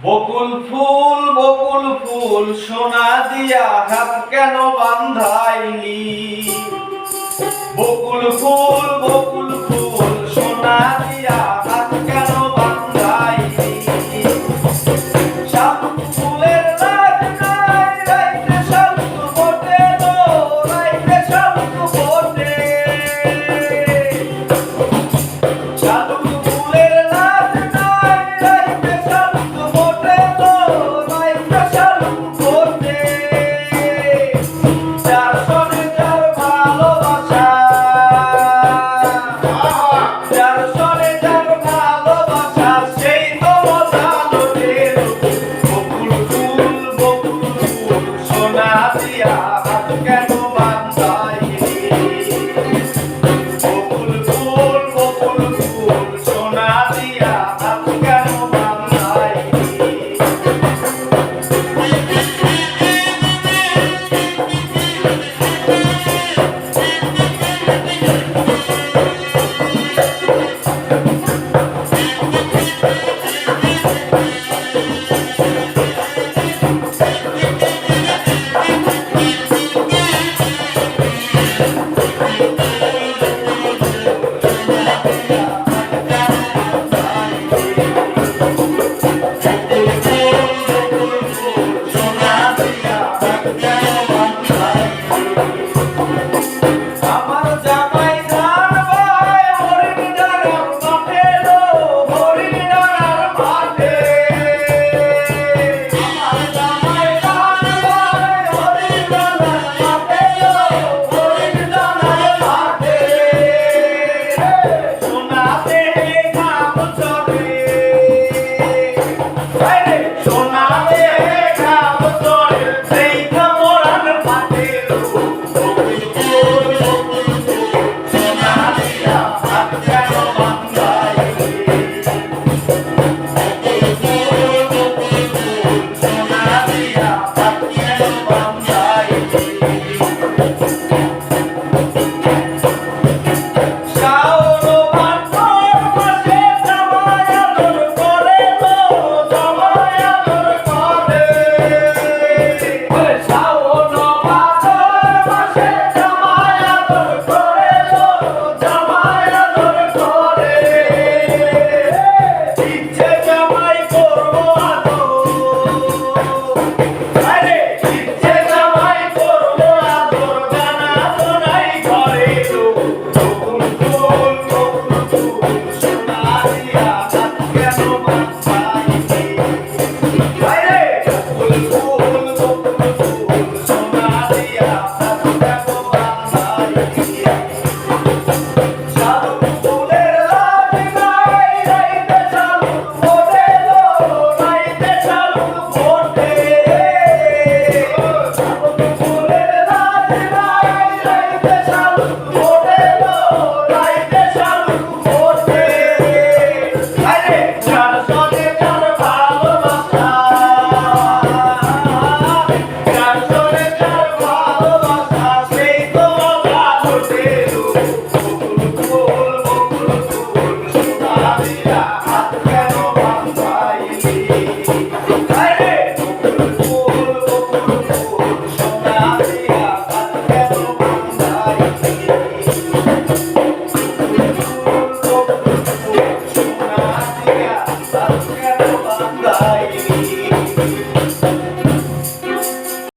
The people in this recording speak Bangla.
বকুল ফুল বকুল ফুল সোনা দিয়া হাত কেন বান্ধাইনি বকুল ফুল বকুল